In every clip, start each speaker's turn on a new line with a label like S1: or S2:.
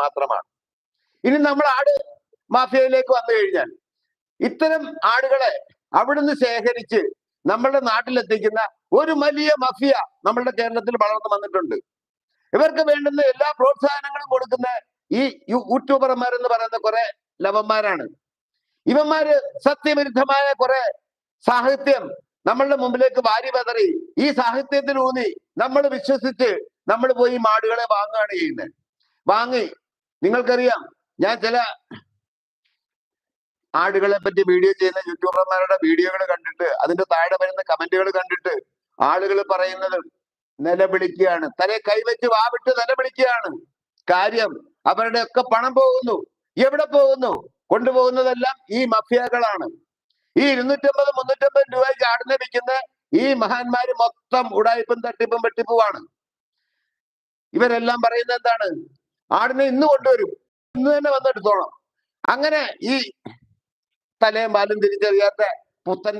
S1: മാത്രമാണ്. ഇനി നമ്മൾ ആട് മാഫിയയിലേക്ക് വന്നു കഴിഞ്ഞാൽ ഇത്തരം ആടുകളെ അവിടുന്ന് ശേഖരിച്ച് നമ്മളുടെ നാട്ടിലെത്തിക്കുന്ന ഒരു വലിയ മഫിയ നമ്മളുടെ കേരളത്തിൽ വളർന്നു വന്നിട്ടുണ്ട്. ഇവർക്ക് വേണ്ടുന്ന എല്ലാ പ്രോത്സാഹനങ്ങളും കൊടുക്കുന്ന ഈ യൂട്യൂബർമാർ എന്ന് പറയുന്ന കുറെ ലവന്മാരാണ്. ഇവന്മാര് സത്യവിരുദ്ധമായ കുറെ സാഹിത്യം നമ്മളുടെ മുമ്പിലേക്ക് വാരി പതറി ഈ സാഹിത്യത്തിലൂന്നി നമ്മൾ വിശ്വസിച്ച് നമ്മൾ പോയി മാടുകളെ വാങ്ങുകയാണ് ചെയ്യുന്നത്. വാങ്ങി നിങ്ങൾക്കറിയാം ഞാൻ ചില ആടുകളെ പറ്റി വീഡിയോ ചെയ്യുന്ന യൂട്യൂബർമാരുടെ വീഡിയോകൾ കണ്ടിട്ട് അതിന്റെ താഴെ വരുന്ന കമന്റുകൾ കണ്ടിട്ട് ആളുകൾ പറയുന്നത് നിലവിളിക്കുകയാണ്. തലേ കൈവച്ച് വാവിട്ട് നിലവിളിക്കുകയാണ്. കാര്യം അവരുടെ ഒക്കെ പണം പോകുന്നു. എവിടെ പോകുന്നു? കൊണ്ടുപോകുന്നതെല്ലാം ഈ മഫിയകളാണ്. ഈ ഇരുന്നൂറ്റമ്പത് മുന്നൂറ്റമ്പത് രൂപയ്ക്ക് ആടിനെ വിൽക്കുന്ന ഈ മഹാന്മാര് മൊത്തം ഉടായ്പും തട്ടിപ്പും വെട്ടിപ്പുമാണ് ഇവരെല്ലാം പറയുന്നത് എന്താണ്? ആടിനെ ഇന്ന് കൊണ്ടുവരും. ഇന്ന് തന്നെ വന്നെടുത്തോണം അങ്ങനെ ഈ തലയും പാലും തിരിച്ചറിയാത്ത പുത്തൻ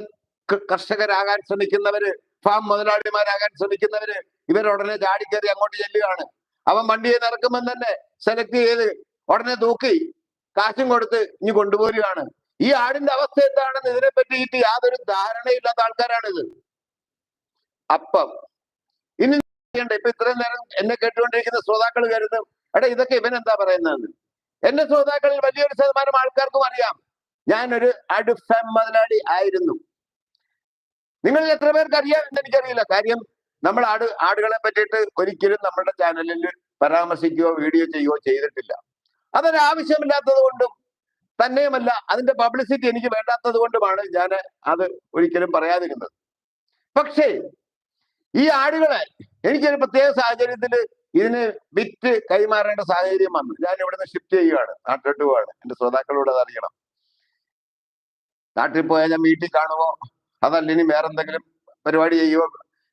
S1: കർഷകരാകാൻ ശ്രമിക്കുന്നവര് ഫാം മുതലാളിമാരാകാൻ ശ്രമിക്കുന്നവര് ഇവരുടനെ ചാടിക്കയറി അങ്ങോട്ട് ചെല്ലുകയാണ്. അവൻ വണ്ടിയെ നിറക്കുമ്പോൾ തന്നെ സെലക്ട് ചെയ്ത് ഉടനെ തൂക്കി കാശും കൊടുത്ത് ഇനി കൊണ്ടുപോരുകയാണ്. ഈ ആടിന്റെ അവസ്ഥ എന്താണെന്ന് ഇതിനെ പറ്റിയിട്ട് യാതൊരു ധാരണയില്ലാത്ത ആൾക്കാരാണിത്. അപ്പം ഇനി ഇപ്പൊ ഇത്രയും നേരം എന്നെ കേട്ടുകൊണ്ടിരിക്കുന്ന ശ്രോതാക്കൾ കരുതും എടാ ഇതൊക്കെ ഇവൻ എന്താ പറയുന്നത് എന്റെ ശ്രോതാക്കളിൽ വലിയൊരു ശതമാനം ആൾക്കാർക്കും അറിയാം. ഞാനൊരു അടുഫാം മുതലാളി ആയിരുന്നു. നിങ്ങളിൽ എത്ര പേർക്ക് അറിയാം എന്ന് എനിക്കറിയില്ല. കാര്യം നമ്മൾ ആട് ആടുകളെ പറ്റിയിട്ട് ഒരിക്കലും നമ്മുടെ ചാനലിൽ പരാമർശിക്കുകയോ വീഡിയോ ചെയ്യുകയോ ചെയ്തിട്ടില്ല. അതൊരു ആവശ്യമില്ലാത്തത് കൊണ്ടും തന്നെയുമല്ല അതിന്റെ പബ്ലിസിറ്റി എനിക്ക് വേണ്ടാത്തത് കൊണ്ടുമാണ് ഞാൻ അത് ഒരിക്കലും പറയാതിരുന്നത്. പക്ഷേ ഈ ആടുകളെ എനിക്കൊരു പ്രത്യേക സാഹചര്യത്തിൽ ഇതിന് വിറ്റ് കൈമാറേണ്ട സാഹചര്യം വന്നു. ഞാൻ ഇവിടുന്ന് ഷിഫ്റ്റ് ചെയ്യുകയാണ് നാട്ടിലോട്ട് പോവാണ് എന്റെ ശ്രോതാക്കളോട് അത് അറിയണം. നാട്ടിൽ പോയാൽ ഞാൻ വീട്ടിൽ കാണുമോ അതല്ല ഇനി വേറെ എന്തെങ്കിലും പരിപാടി ചെയ്യുവോ?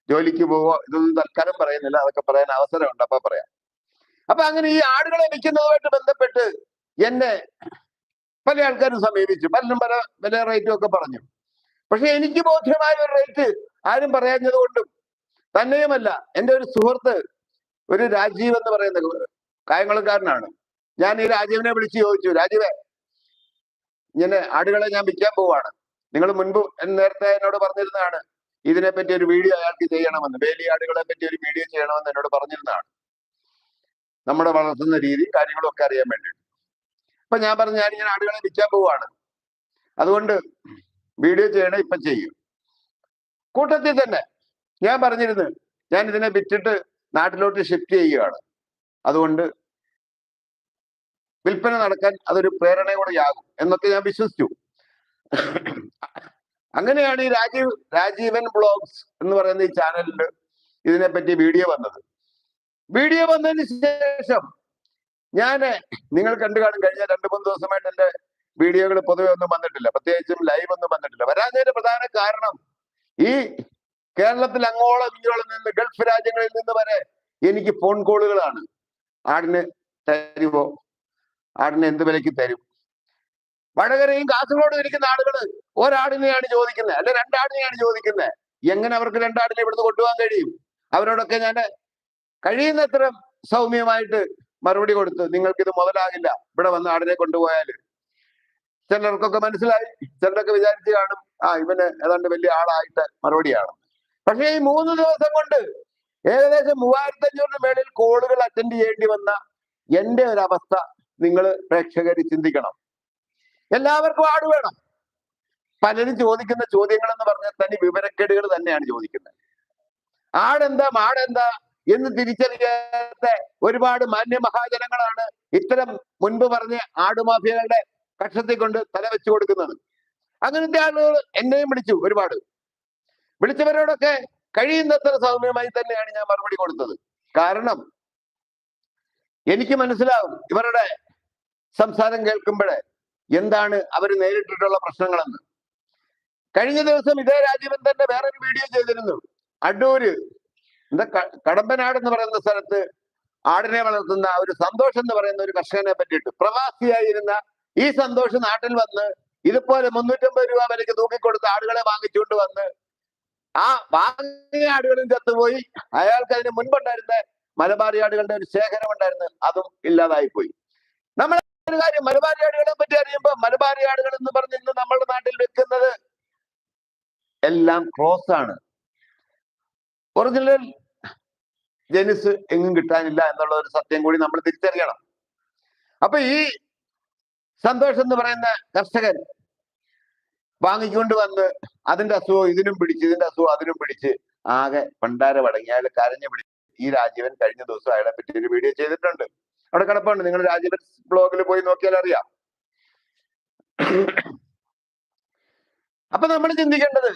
S1: ജോലിക്ക് പോവോ? ഇതൊന്നും തൽക്കാലം പറയുന്നില്ല. അതൊക്കെ പറയാൻ അവസരമുണ്ട് അപ്പൊ പറയാം. അപ്പൊ അങ്ങനെ ഈ ആടുകളെ വിൽക്കുന്നതുമായിട്ട് ബന്ധപ്പെട്ട് എന്നെ പല ആൾക്കാരും സമീപിച്ചു. പലരും പല വില റേറ്റും ഒക്കെ പറഞ്ഞു. പക്ഷെ എനിക്ക് ബോധ്യമായ ഒരു റേറ്റ് ആരും പറയാഞ്ഞത് കൊണ്ടും തന്നെയുമല്ല എന്റെ ഒരു സുഹൃത്ത് ഒരു രാജീവ് എന്ന് പറയുന്ന കായംകുളക്കാരനാണ്. ഞാൻ ഈ രാജീവിനെ വിളിച്ച് ചോദിച്ചു രാജീവേ ഇങ്ങനെ ആടുകളെ ഞാൻ വിൽക്കാൻ പോവാണ്. നിങ്ങൾ മുൻപ് നേരത്തെ എന്നോട് പറഞ്ഞിരുന്നതാണ് ഇതിനെപ്പറ്റി ഒരു വീഡിയോ അയാൾക്ക് ചെയ്യണമെന്ന് വേലി ആടുകളെ പറ്റി ഒരു വീഡിയോ ചെയ്യണമെന്ന് എന്നോട് പറഞ്ഞിരുന്നതാണ്. നമ്മുടെ വളർത്തുന്ന രീതി കാര്യങ്ങളൊക്കെ അറിയാൻ വേണ്ടിയിട്ട്. അപ്പൊ ഞാൻ പറഞ്ഞു ഞാൻ ഇങ്ങനെ ആടുകളെ വിൽക്കാൻ പോവാണ്. അതുകൊണ്ട് വീഡിയോ ചെയ്യണേ ഇപ്പൊ ചെയ്യും. കൂട്ടത്തിൽ തന്നെ ഞാൻ പറഞ്ഞിരുന്നു ഞാൻ ഇതിനെ വിറ്റിട്ട് നാട്ടിലോട്ട് ഷിഫ്റ്റ് ചെയ്യുകയാണ്. അതുകൊണ്ട് വിൽപ്പന നടക്കാൻ അതൊരു പ്രേരണയോടെയാകും എന്നൊക്കെ ഞാൻ വിശ്വസിച്ചു. അങ്ങനെയാണ് ഈ രാജീവ് രാജീവൻ ബ്ലോഗ്സ് എന്ന് പറയുന്ന ഈ ചാനലിൽ ഇതിനെപ്പറ്റി വീഡിയോ വന്നത്. വീഡിയോ വന്നതിന് ശേഷം ഞാൻ നിങ്ങൾ കണ്ടു കാണും കഴിഞ്ഞ രണ്ട് മൂന്ന് ദിവസമായിട്ട് എന്റെ വീഡിയോകൾ പൊതുവെ ഒന്നും വന്നിട്ടില്ല. പ്രത്യേകിച്ചും ലൈവ് ഒന്നും വന്നിട്ടില്ല. വരാഞ്ഞതിന്റെ പ്രധാന കാരണം ഈ കേരളത്തിൽ അങ്ങോളം ഇങ്ങോളം നിന്ന് ഗൾഫ് രാജ്യങ്ങളിൽ നിന്ന് വരെ എനിക്ക് ഫോൺ കോളുകളാണ് ആടിന് തരുമോ ആടിന് എന്ത് വിലയ്ക്ക് തരും? വടകരയും കാസർഗോഡും ഇരിക്കുന്ന ആളുകൾ ഒരാടിനെയാണ് ചോദിക്കുന്നത്. അല്ലെ രണ്ടാടിനെയാണ് ചോദിക്കുന്നത്. എങ്ങനെ അവർക്ക് രണ്ടാടിനെ ഇവിടുന്ന് കൊണ്ടുപോകാൻ കഴിയും? അവരോടൊക്കെ ഞാൻ കഴിയുന്നത്ര സൗമ്യമായിട്ട് മറുപടി കൊടുത്തു നിങ്ങൾക്ക് ഇത് മുതലാകില്ല. ഇവിടെ വന്ന് ആടിനെ കൊണ്ടുപോയാൽ. ചിലർക്കൊക്കെ മനസ്സിലായി. ചിലരൊക്കെ വിചാരിച്ച് കാണും ആ ഇവന് ഏതാണ്ട് വലിയ ആളായിട്ട് മറുപടിയാണ്. പക്ഷേ ഈ മൂന്ന് ദിവസം കൊണ്ട് ഏകദേശം മൂവായിരത്തി അഞ്ഞൂറിന് മേളിൽ കോളുകൾ അറ്റൻഡ് ചെയ്യേണ്ടി വന്ന എന്റെ ഒരു അവസ്ഥ നിങ്ങൾ പ്രേക്ഷകർ ചിന്തിക്കണം. എല്ലാവർക്കും ആട് വേണം. പലരും ചോദിക്കുന്ന ചോദ്യങ്ങൾ എന്ന് പറഞ്ഞാൽ തനി വിവരക്കേടുകൾ തന്നെയാണ് ചോദിക്കുന്നത്. ആടെന്താ മാടെന്താ എന്ന് തിരിച്ചറിയാത്ത ഒരുപാട് മാന്യ മഹാജനങ്ങളാണ് ഇത്തരം മുൻപ് പറഞ്ഞ ആടുമാഫിയകളുടെ കക്ഷത്തിൽ കൊണ്ട് തല വെച്ചു കൊടുക്കുന്നത്. അങ്ങനത്തെ ആളുകൾ എന്നെയും വിളിച്ചു ഒരുപാട്. വിളിച്ചവരോടൊക്കെ കഴിയുന്നത്ര സൗമ്യമായി തന്നെയാണ് ഞാൻ മറുപടി കൊടുത്തത്. കാരണം എനിക്ക് മനസ്സിലാവും ഇവരുടെ സംസാരം കേൾക്കുമ്പോഴേ എന്താണ് അവർ നേരിട്ടിട്ടുള്ള പ്രശ്നങ്ങളെന്ന്. കഴിഞ്ഞ ദിവസം ഇതേ രാജീവൻ തന്നെ വേറൊരു വീഡിയോ ചെയ്തിരുന്നു. അടൂര് എന്താ കടമ്പനാട് എന്ന് പറയുന്ന സ്ഥലത്ത് ആടിനെ വളർത്തുന്ന ഒരു സന്തോഷം എന്ന് പറയുന്ന ഒരു കർഷകനെ പറ്റിയിട്ട് പ്രവാസിയായിരുന്ന ഈ സന്തോഷം നാട്ടിൽ വന്ന് ഇതുപോലെ മുന്നൂറ്റമ്പത് രൂപ വിലയ്ക്ക് തൂക്കിക്കൊടുത്ത് ആടുകളെ വാങ്ങിച്ചുകൊണ്ട് വന്ന് ആ വാങ്ങിയ ആടുകളും ചത്തുപോയി. അയാൾക്ക് അതിന് മുൻപുണ്ടായിരുന്ന മലബാറി ആടുകളുടെ ഒരു ശേഖരം ഉണ്ടായിരുന്നു. അതും ഇല്ലാതായി പോയി ഒരു കാര്യം മലബാറിയാടുകളെ പറ്റി അറിയുമ്പോ മലബാറിയാടുകൾ എന്ന് പറഞ്ഞ് ഇന്ന് നമ്മുടെ നാട്ടിൽ വെക്കുന്നത് എല്ലാം ക്രോസ് ആണ്. ഒറിജിനൽ ജനുസ് എങ്ങും കിട്ടാനില്ല എന്നുള്ള ഒരു സത്യം കൂടി നമ്മൾ തിരിച്ചറിയണം. അപ്പൊ ഈ സന്തോഷം എന്ന് പറയുന്ന കർഷകൻ വാങ്ങിക്കൊണ്ട് വന്ന് അതിന്റെ അസുഖം ഇതിനും പിടിച്ച് ഇതിന്റെ അസുഖം അതിനും പിടിച്ച്. ആകെ പണ്ടാര പടങ്ങി അയാൾ കരഞ്ഞു പിടിച്ച് ഈ രാജീവൻ കഴിഞ്ഞ ദിവസം അയാളെ പറ്റി ഒരു വീഡിയോ ചെയ്തിട്ടുണ്ട്. അവിടെ കിടപ്പുണ്ട് നിങ്ങൾ രാജീവൻ ബ്ലോഗിൽ പോയി നോക്കിയാൽ അറിയാം. അപ്പൊ നമ്മൾ ചിന്തിക്കേണ്ടത്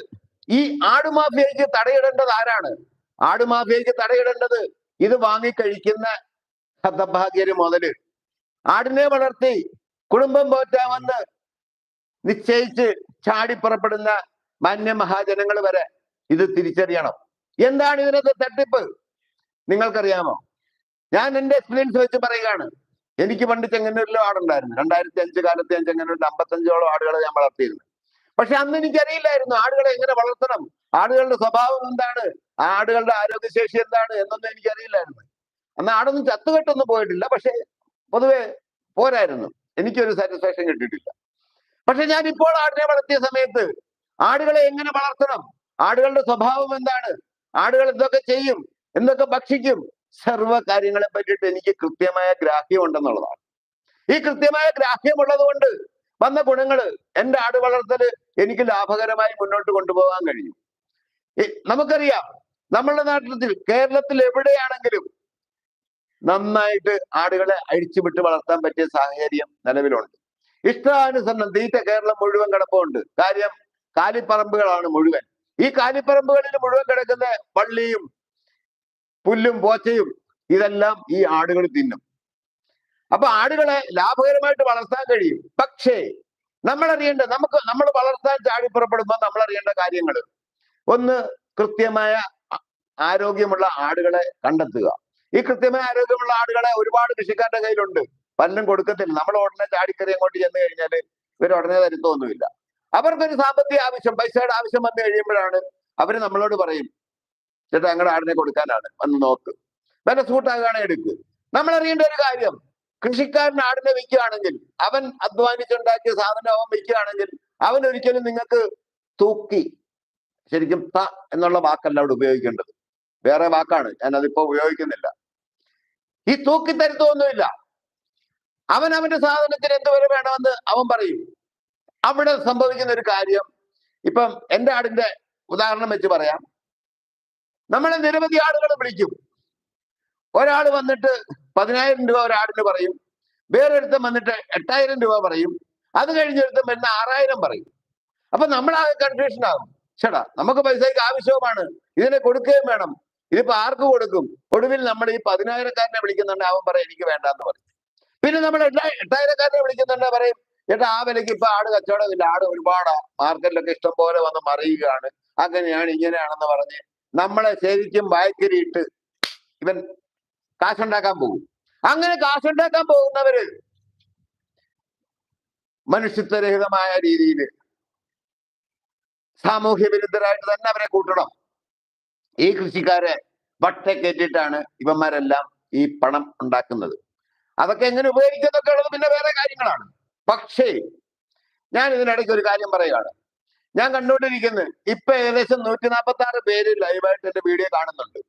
S1: ഈ ആടുമാഫിയയ്ക്ക് തടയിടേണ്ടത് ആരാണ്? ആടുമാഫിയയ്ക്ക് തടയിടേണ്ടത് ഇത് വാങ്ങിക്കഴിക്കുന്ന ഹതഭാഗ്യര് മുതൽ. ആടിനെ വളർത്തി കുടുംബം പോറ്റാമെന്ന് നിശ്ചയിച്ച് ചാടിപ്പുറപ്പെടുന്ന മാന്യമഹാജനങ്ങൾ വരെ ഇത് തിരിച്ചറിയണം. എന്താണ് ഇതിനകത്ത് തട്ടിപ്പ്? നിങ്ങൾക്കറിയാമോ? ഞാൻ എന്റെ എക്സ്പീരിയൻസ് വെച്ച് പറയുകയാണ്. എനിക്ക് പണ്ട് ചെങ്ങന്നൂരിലും ആടുണ്ടായിരുന്നു. രണ്ടായിരത്തി അഞ്ച് കാലത്ത് ഞാൻ ചെങ്ങന്നൂരിൽ അമ്പത്തഞ്ചോളം ആടുകളെ ഞാൻ വളർത്തിയിരുന്നു. പക്ഷെ അന്ന് എനിക്കറിയില്ലായിരുന്നു ആടുകളെ എങ്ങനെ വളർത്തണം? ആടുകളുടെ സ്വഭാവം എന്താണ്? ആടുകളുടെ ആരോഗ്യശേഷി എന്താണ് എന്നൊന്നും എനിക്കറിയില്ലായിരുന്നു. അന്ന് ആടൊന്നും ചത്തുകെട്ടൊന്നും പോയിട്ടില്ല. പക്ഷെ പൊതുവെ പോരായിരുന്നു. എനിക്കൊരു സാറ്റിസ്ഫാക്ഷൻ കിട്ടിയിട്ടില്ല. പക്ഷെ ഞാൻ ഇപ്പോൾ ആടിനെ വളർത്തിയ സമയത്ത് ആടുകളെ എങ്ങനെ വളർത്തണം? ആടുകളുടെ സ്വഭാവം എന്താണ്? ആടുകൾ എന്തൊക്കെ ചെയ്യും? എന്തൊക്കെ ഭക്ഷിക്കും? സർവ കാര്യങ്ങളെ പറ്റിയിട്ട് എനിക്ക് കൃത്യമായ ഗ്രാഹ്യം ഉണ്ടെന്നുള്ളതാണ്. ഈ കൃത്യമായ ഗ്രാഹ്യമുള്ളത് കൊണ്ട് വന്ന ഗുണങ്ങൾ എന്റെ ആട് വളർത്തൽ എനിക്ക് ലാഭകരമായി മുന്നോട്ട് കൊണ്ടുപോകാൻ കഴിയും നമുക്കറിയാം നമ്മളുടെ നാട്ടിൽ കേരളത്തിൽ എവിടെയാണെങ്കിലും നന്നായിട്ട് ആടുകളെ അഴിച്ചുവിട്ട് വളർത്താൻ പറ്റിയ സാഹചര്യം നിലവിലുണ്ട്. ഇഷ്ടാനുസരണം തീറ്റ കേരളം മുഴുവൻ കിടപ്പുണ്ട്. കാര്യം കാലിപ്പറമ്പുകളാണ് മുഴുവൻ. ഈ കാലിപ്പറമ്പുകളിൽ മുഴുവൻ കിടക്കുന്ന പള്ളിയും പുല്ലും പോച്ചയും ഇതെല്ലാം ഈ ആടുകൾ തിന്നും. അപ്പൊ ആടുകളെ ലാഭകരമായിട്ട് വളർത്താൻ കഴിയും. പക്ഷേ നമ്മൾ അറിയേണ്ട നമുക്ക് നമ്മൾ വളർത്താൻ ചാടിപ്പുറപ്പെടുമ്പോൾ നമ്മൾ അറിയേണ്ട കാര്യങ്ങൾ. ഒന്ന് കൃത്യമായ ആരോഗ്യമുള്ള ആടുകളെ കണ്ടെത്തുക. ഈ കൃത്യമായ ആരോഗ്യമുള്ള ആടുകളെ ഒരുപാട് കൃഷിക്കാരുടെ കയ്യിലുണ്ട്. പലരും കൊടുക്കത്തില്ല. നമ്മൾ ഉടനെ ചാടിക്കറി അങ്ങോട്ട് ചെന്ന് കഴിഞ്ഞാൽ ഇവർ ഉടനെ തരുത്തൊന്നുമില്ല. അവർക്കൊരു സാമ്പത്തിക ആവശ്യം പൈസയുടെ ആവശ്യം വന്നു കഴിയുമ്പോഴാണ് അവർ നമ്മളോട് പറയും ചേട്ടാ ഞങ്ങളുടെ ആടിനെ കൊടുക്കാനാണ് വന്ന് നോക്ക്. വില സൂട്ടാകാണ് എടുക്ക്. നമ്മൾ അറിയേണ്ട ഒരു കാര്യം കൃഷിക്കാരൻ ആടിനെ വിൽക്കുകയാണെങ്കിൽ അവൻ അധ്വാനിച്ചുണ്ടാക്കിയ സാധനം അവൻ വിൽക്കുകയാണെങ്കിൽ അവൻ ഒരിക്കലും നിങ്ങൾക്ക് തൂക്കി ശരിക്കും ത എന്നുള്ള വാക്കല്ല അവിടെ ഉപയോഗിക്കേണ്ടത്. വേറെ വാക്കാണ് ഞാൻ അതിപ്പോ ഉപയോഗിക്കുന്നില്ല. ഈ തൂക്കി തരുത്തൊന്നുമില്ല അവൻ അവന്റെ സാധനത്തിന് എന്തുവരെ വേണമെന്ന് അവൻ പറയും. അവിടെ സംഭവിക്കുന്ന ഒരു കാര്യം ഇപ്പം എന്റെ ആടിന്റെ ഉദാഹരണം വെച്ച് പറയാം. നമ്മളെ നിരവധി ആളുകൾ വിളിക്കും. ഒരാൾ വന്നിട്ട് പതിനായിരം രൂപ ഒരാടിന് പറയും. വേറൊരുത്തം വന്നിട്ട് എട്ടായിരം രൂപ പറയും. അത് കഴിഞ്ഞൊരുത്തം വരുന്ന ആറായിരം പറയും. അപ്പൊ നമ്മളാകെ കൺഫ്യൂഷൻ ആകും. ചേടാ നമുക്ക് പൈസയ്ക്ക് ആവശ്യവുമാണ്. ഇതിനെ കൊടുക്കുകയും വേണം. ഇതിപ്പോ ആർക്ക് കൊടുക്കും? ഒടുവിൽ നമ്മൾ ഈ പതിനായിരക്കാരനെ വിളിക്കുന്നുണ്ട്. അവൻ പറയും എനിക്ക് വേണ്ടെന്ന് പറയും. പിന്നെ നമ്മൾ എട്ടാ എട്ടായിരക്കാരനെ വിളിക്കുന്നുണ്ട് പറയും ചേട്ടാ ആ വിലക്ക് ഇപ്പൊ ആട് കച്ചവടമില്ല ആട് ഒരുപാട്. മാർക്കറ്റിലൊക്കെ ഇഷ്ടം പോലെ വന്ന് മറിയുകയാണ്. അങ്ങനെയാണ് ഇങ്ങനെയാണെന്ന് പറഞ്ഞ് നമ്മളെ ശരിക്കും വായ്ക്കരിയിട്ട് ഇവൻ കാശുണ്ടാക്കാൻ പോകും. അങ്ങനെ കാശുണ്ടാക്കാൻ പോകുന്നവര് മനുഷ്യത്വരഹിതമായ രീതിയിൽ സാമൂഹ്യ വിരുദ്ധരായിട്ട് തന്നെ അവരെ കൂട്ടണം. ഈ കൃഷിക്കാരെ വട്ടക്കേറ്റിട്ടാണ് ഇവന്മാരെല്ലാം ഈ പണം ഉണ്ടാക്കുന്നത്. അതൊക്കെ എങ്ങനെ ഉപയോഗിക്കുന്നതൊക്കെ ഉള്ളത് പിന്നെ വേറെ കാര്യങ്ങളാണ്. പക്ഷേ ഞാൻ ഇതിനിടയ്ക്ക് ഒരു കാര്യം പറയുകയാണ്. ഞാൻ കണ്ടുകൊണ്ടിരിക്കുന്നത് ഇപ്പൊ ഏകദേശം നൂറ്റി നാൽപ്പത്തി ആറ് പേര് ലൈവായിട്ട് എന്റെ വീഡിയോ കാണുന്നുണ്ട്.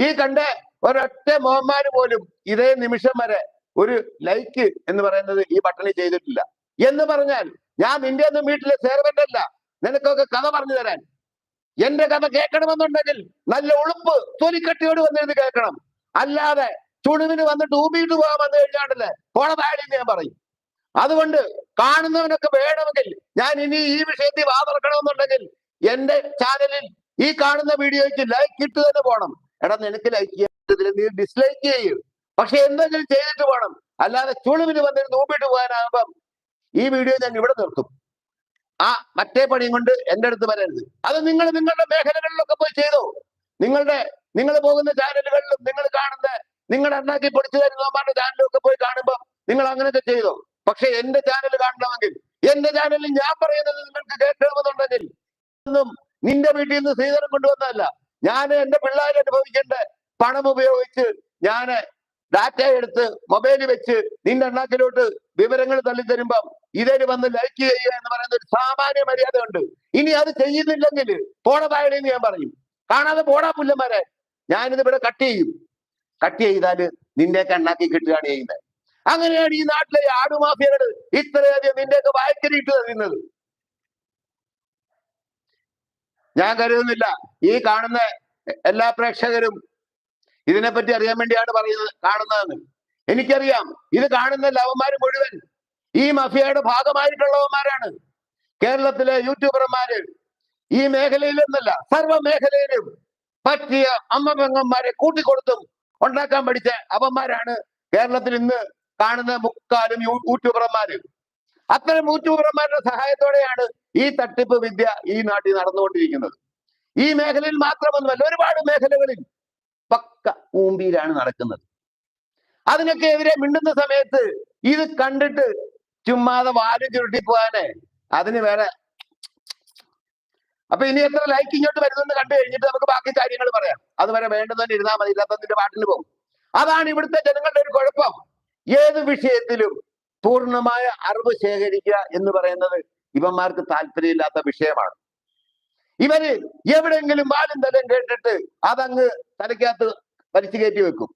S1: ഈ കണ്ട ഒരൊറ്റ മോഹന്മാര് പോലും ഇതേ നിമിഷം വരെ ഒരു ലൈക്ക് എന്ന് പറയുന്നത് ഈ ബട്ടണിൽ ചെയ്തിട്ടില്ല. എന്ന് പറഞ്ഞാൽ ഞാൻ നിന്റെ ഒന്നും വീട്ടിലെ സേർവന്റ് അല്ല. നിനക്കൊക്കെ കഥ പറഞ്ഞു തരാൻ. എന്റെ കഥ കേൾക്കണമെന്നുണ്ടെങ്കിൽ നല്ല ഉളുപ്പ് തൊലിക്കട്ടിയോട് വന്നിരുന്ന് കേൾക്കണം. അല്ലാതെ ചുണുവിന് വന്നിട്ട് ഊമ്പിയിട്ട് പോകാൻ വന്നു കഴിഞ്ഞാണ്ടല്ലേ? പോണ ഞാൻ പറയും. അതുകൊണ്ട് കാണുന്നവനൊക്കെ വേണമെങ്കിൽ ഞാൻ ഇനി ഈ വിഷയത്തിൽ വാതിറക്കണമെന്നുണ്ടെങ്കിൽ എന്റെ ചാനലിൽ ഈ കാണുന്ന വീഡിയോയ്ക്ക് ലൈക്ക് ഇട്ട് തന്നെ പോകണം എടാ നിനക്ക് ലൈക്ക് ചെയ്യാൻ നീ ഡിസ്ലൈക്ക് ചെയ്യും. പക്ഷെ എന്തെങ്കിലും ചെയ്തിട്ട് പോകണം അല്ലാതെ ചുളിവിൽ വന്നിട്ട് നോമ്പിട്ട് പോകാനാകുമ്പം ഈ വീഡിയോ ഞാൻ ഇവിടെ നിർത്തും. ആ മറ്റേ പണിയും കൊണ്ട് എന്റെ അടുത്ത് വരരുത്. അത് നിങ്ങൾ നിങ്ങളുടെ മേഖലകളിലൊക്കെ പോയി ചെയ്തു. നിങ്ങളുടെ നിങ്ങൾ പോകുന്ന ചാനലുകളിലും നിങ്ങൾ കാണുന്ന നിങ്ങളുടെ ഉണ്ടാക്കി പൊടിച്ചു തരുന്നവന്മാരുടെ ചാനലൊക്കെ പോയി കാണുമ്പോൾ നിങ്ങൾ അങ്ങനെയൊക്കെ ചെയ്തോ? പക്ഷെ എന്റെ ചാനൽ കാണണമെങ്കിൽ എന്റെ ചാനലിൽ ഞാൻ പറയുന്നത് നിങ്ങൾക്ക് കേൾക്കണമെന്നുണ്ടെങ്കിൽ ഒന്നും നിന്റെ വീട്ടിൽ നിന്ന് ശ്രീധരൻ കൊണ്ടുവന്നതല്ല. ഞാൻ എന്റെ പിള്ളേർ അനുഭവിക്കേണ്ട പണം ഉപയോഗിച്ച് ഞാൻ ഡാറ്റ എടുത്ത് മൊബൈൽ വെച്ച് നിന്റെ എണ്ണാക്കിലോട്ട് വിവരങ്ങൾ തള്ളി തരുമ്പം ഇതേര് വന്ന് ലൈക്ക് ചെയ്യുക എന്ന് പറയുന്ന ഒരു സാമാന്യ മര്യാദ ഉണ്ട് ഇനി അത് ചെയ്യുന്നില്ലെങ്കിൽ പോടതായെന്ന് ഞാൻ പറയും. കാണാതെ പോടാ പുല്ലന്മാരെ. ഞാനിത് ഇവിടെ കട്ട് ചെയ്യും. കട്ട് ചെയ്താൽ നിന്റെയൊക്കെ എണ്ണാക്കി കിട്ടുകയാണ് ചെയ്യുന്നത്. അങ്ങനെയാണ് ഈ നാട്ടിലെ ഈ ആടുമാഫിയകൾ ഇത്രയധികം നിന്റെയൊക്കെ വായ്ക്കരിയിട്ട് തരുന്നത് ഞാൻ കരുതുന്നില്ല. ഈ കാണുന്ന എല്ലാ പ്രേക്ഷകരും ഇതിനെപ്പറ്റി അറിയാൻ വേണ്ടിയാണ് പറയുന്നത് കാണുന്നതെന്ന്. എനിക്കറിയാം ഇത് കാണുന്ന ലവന്മാർ മുഴുവൻ ഈ മഫിയയുടെ ഭാഗമായിട്ടുള്ളവന്മാരാണ്. കേരളത്തിലെ യൂട്യൂബർമാര് ഈ മേഖലയിൽ സർവ മേഖലയിലും പറ്റിയ അമ്മ പെങ്ങന്മാരെ കൂട്ടിക്കൊടുത്തും ഉണ്ടാക്കാൻ പഠിച്ച അവന്മാരാണ് കേരളത്തിൽ ഇന്ന് കാണുന്ന മുക്കാലും യൂട്യൂബർമാര്. അത്തരം യൂട്യൂബർമാരുടെ സഹായത്തോടെയാണ് ഈ തട്ടിപ്പ് വിദ്യ ഈ നാട്ടിൽ നടന്നുകൊണ്ടിരിക്കുന്നത്. ഈ മേഖലയിൽ മാത്രമൊന്നുമല്ല ഒരുപാട് മേഖലകളിൽ പക്ക ഊമ്പിയിലാണ് നടക്കുന്നത്. അതിനൊക്കെ എതിരെ മിണ്ടുന്ന സമയത്ത് ഇത് കണ്ടിട്ട് ചുമ്മാതെ വാൽ ചുരുട്ടി പോകാനെ അതിന് വേറെ അപ്പൊ ഇനി എത്ര ലൈക്ക് ഇങ്ങോട്ട് വരുന്നെന്ന് കണ്ടു കഴിഞ്ഞിട്ട് നമുക്ക് ബാക്കി കാര്യങ്ങൾ പറയാം. അതുവരെ വേണ്ടുന്നതിന് ഇരുന്നാൽ മതി ഇല്ലാത്തതിന്റെ പാട്ടിന് പോകും. അതാണ് ഇവിടുത്തെ ജനങ്ങളുടെ ഒരു കുഴപ്പം. ഏത് വിഷയത്തിലും പൂർണമായ അറിവ് ശേഖരിക്കുക എന്ന് പറയുന്നത് ഇവന്മാർക്ക് താല്പര്യമില്ലാത്ത വിഷയമാണ്. ഇവർ എവിടെയെങ്കിലും വാലും തലം കേട്ടിട്ട് അതങ്ങ് തലയ്ക്കകത്ത് വലിച്ചു കയറ്റി വെക്കും.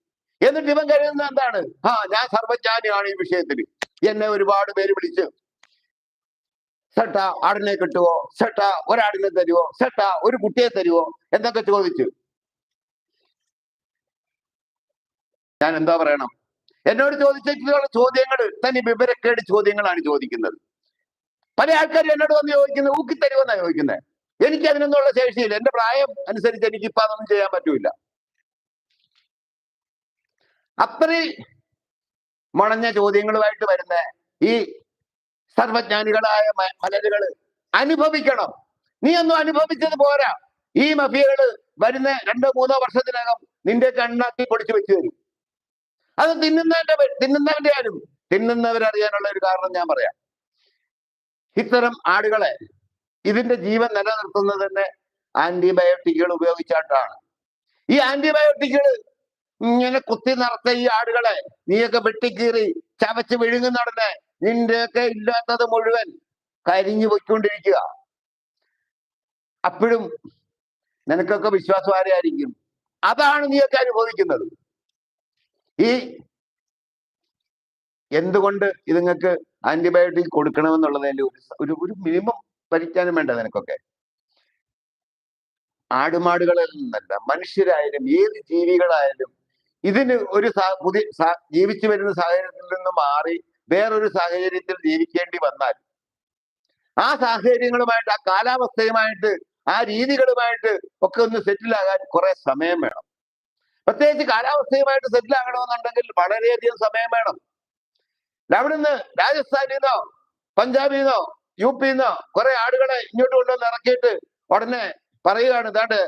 S1: എന്നിട്ട് ഇവൻ കരുതുന്നത് എന്താണ്? ആ ഞാൻ സർവജ്ഞാനിയാണ് ഈ വിഷയത്തിൽ എന്നെ ഒരുപാട് പേര് വിളിച്ച് സെട്ട ആടിനെ കിട്ടുവോ? സെട്ട ഒരാടിനെ തരുവോ? സെട്ട ഒരു കുട്ടിയെ തരുവോ? എന്നൊക്കെ ചോദിച്ചു. ഞാൻ എന്താ പറയണം? എന്നോട് ചോദിച്ചിട്ടുള്ള ചോദ്യങ്ങൾ തന്നെ വിവരക്കേട് ചോദ്യങ്ങളാണ് ചോദിക്കുന്നത്. പല ആൾക്കാരും എന്നോട് വന്ന് ചോദിക്കുന്നത് ഊക്കി തരുമെന്നാണ് ചോദിക്കുന്നത് എനിക്ക് അതിനൊന്നുള്ള ശേഷിയില്ല. എന്റെ പ്രായം അനുസരിച്ച് എനിക്ക് ഇപ്പൊ അതൊന്നും ചെയ്യാൻ പറ്റൂല. അത്രയും മണഞ്ഞ ചോദ്യങ്ങളുമായിട്ട് വരുന്ന ഈ സർവജ്ഞാനികളായ മലരുകൾ അനുഭവിക്കണം. നീ ഒന്നും അനുഭവിച്ചത് പോരാ. ഈ മഫിയകൾ വരുന്ന രണ്ടോ മൂന്നോ വർഷത്തിനകം നിന്റെ കണ്ണാക്കി പൊടിച്ചു വെച്ചു തരും. അത് തിന്നുന്നവന്റെ തിന്നുന്നവന്റെ ആരും തിന്നുന്നവരറിയാനുള്ള ഒരു കാരണം ഞാൻ പറയാം. ഇത്തരം ആടുകളെ ഇതിന്റെ ജീവൻ നിലനിർത്തുന്നത് തന്നെ ആന്റിബയോട്ടിക്കുകൾ ഉപയോഗിച്ചാണ് ഈ ആന്റിബയോട്ടിക്കുകൾ ഇങ്ങനെ കുത്തി നിറച്ച ഈ ആടുകളെ നീയൊക്കെ വെട്ടിക്കീറി ചവച്ച് വിഴുങ്ങുന്നടനെ നിന്റെയൊക്കെ ഇല്ലാത്തത് മുഴുവൻ കരിഞ്ഞു പോയിക്കൊണ്ടിരിക്കുക. അപ്പോഴും നിനക്കൊക്കെ വിശ്വാസം ആരെയായിരിക്കും അതാണ് നീയൊക്കെ അനുഭവിക്കുന്നത്. ഈ എന്തുകൊണ്ട് ഇതുങ്ങൾക്ക് ആന്റിബയോട്ടിക് കൊടുക്കണമെന്നുള്ളതിന്റെ ഒരു ഒരു മിനിമം പരിജ്ഞാനം വേണ്ട നിനക്കൊക്കെ? ആടുമാടുകളിൽ നിന്നല്ല മനുഷ്യരായാലും ഏത് ജീവികളായാലും ഇതിന് ഒരു പുതിയ ജീവിച്ചു വരുന്ന സാഹചര്യത്തിൽ നിന്ന് മാറി വേറൊരു സാഹചര്യത്തിൽ ജീവിക്കേണ്ടി വന്നാൽ ആ സാഹചര്യങ്ങളുമായിട്ട് ആ കാലാവസ്ഥയുമായിട്ട് ആ രീതികളുമായിട്ട് ഒക്കെ ഒന്ന് സെറ്റിൽ ആകാൻ കുറെ സമയം വേണം. പ്രത്യേകിച്ച് കാലാവസ്ഥയുമായിട്ട് സെറ്റിൽ ആകണമെന്നുണ്ടെങ്കിൽ വളരെയധികം സമയം വേണം. നിന്ന് രാജസ്ഥാനിൽ നിന്നോ പഞ്ചാബിൽ നിന്നോ യു പിയിൽ നിന്നോ കുറെ ആടുകളെ ഇങ്ങോട്ട് കൊണ്ടുവന്ന് ഇറക്കിയിട്ട് ഉടനെ പറയുകയാണ് ഇതാണ്ട്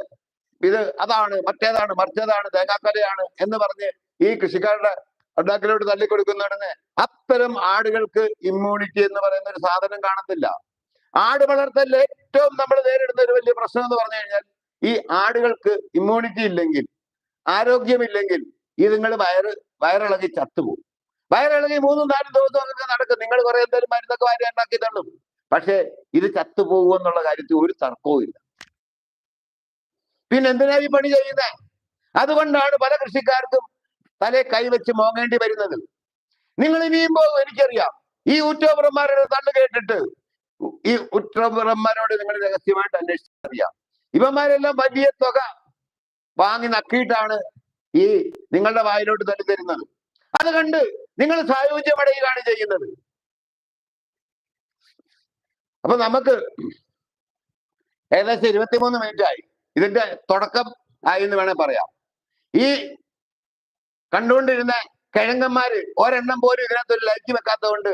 S1: ഇത് അതാണ് മറ്റേതാണ് മറിച്ചതാണ് തേങ്ങാക്കലയാണ് എന്ന് പറഞ്ഞ് ഈ കൃഷിക്കാരുടെ ഉണ്ടാക്കലോട്ട് തള്ളിക്കൊടുക്കുന്നതാണ് അത്തരം ആടുകൾക്ക് ഇമ്മ്യൂണിറ്റി എന്ന് പറയുന്ന ഒരു സാധനം കാണത്തില്ല. ആട് വളർത്തലിൽ ഏറ്റവും നമ്മൾ നേരിടുന്ന ഒരു വലിയ പ്രശ്നം എന്ന് പറഞ്ഞു കഴിഞ്ഞാൽ ഈ ആടുകൾക്ക് ഇമ്മ്യൂണിറ്റി ഇല്ലെങ്കിൽ ആരോഗ്യമില്ലെങ്കിൽ ഈ നിങ്ങൾ വയറ് വയറിളകി ചത്തുപോകും. വയറിളകി മൂന്നും നാലും ദിവസമൊക്കെ നടക്കും. നിങ്ങൾ കുറെ എന്തെങ്കിലും മരുന്നൊക്കെ വാരി ഉണ്ടാക്കി തള്ളും. പക്ഷെ ഇത് ചത്തുപോകും എന്നുള്ള കാര്യത്തിൽ ഒരു തർക്കവും ഇല്ല. പിന്നെ എന്തിനാ ഈ പണി ചെയ്യുന്നത് അതുകൊണ്ടാണ് പല കൃഷിക്കാർക്കും തലേ കൈവച്ച് മോങ്ങേണ്ടി വരുന്നത്. നിങ്ങൾ ഇനിയും പോകും എനിക്കറിയാം. ഈ ഊറ്റോപുറന്മാരുടെ തള്ളു കേട്ടിട്ട് ഈ ഉറ്റോപുറന്മാരോട് നിങ്ങൾ രഹസ്യമായിട്ട് അന്വേഷിച്ചറിയാം ഇവന്മാരെല്ലാം വലിയ തുക വാങ്ങി നക്കിയിട്ടാണ് ഈ നിങ്ങളുടെ വായിലോട്ട് തള്ളി തരുന്നത് അത് കണ്ട് നിങ്ങൾ സായുജ്യമടയുകയാണ് ചെയ്യുന്നത്. അപ്പൊ നമുക്ക് ഏകദേശം ഇരുപത്തിമൂന്ന് മിനിറ്റ് ആയി ഇതിന്റെ തുടക്കം ആയി എന്ന് വേണേ പറയാം. ഈ കണ്ടുകൊണ്ടിരുന്ന കിഴങ്ങന്മാര് ഒരെണ്ണം പോലും ഇതിനകത്ത് ഒരു ലൈക്ക് വെക്കാത്തതുകൊണ്ട്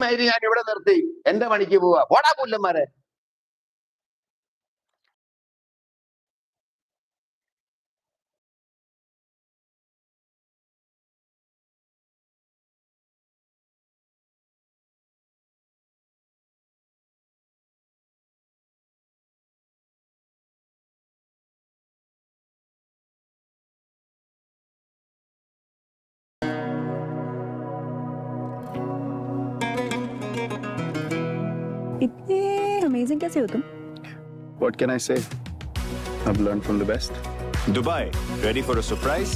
S1: കൊണ്ട് ഞാൻ ഇവിടെ നിർത്തി. എന്റെ പണിക്ക് പോവാ. പോടാ പുല്ലന്മാരെ.
S2: इतने अमेजिंग कैसे हो तुम
S3: What can I say? I've learned from the best.
S4: Dubai, ready for a surprise?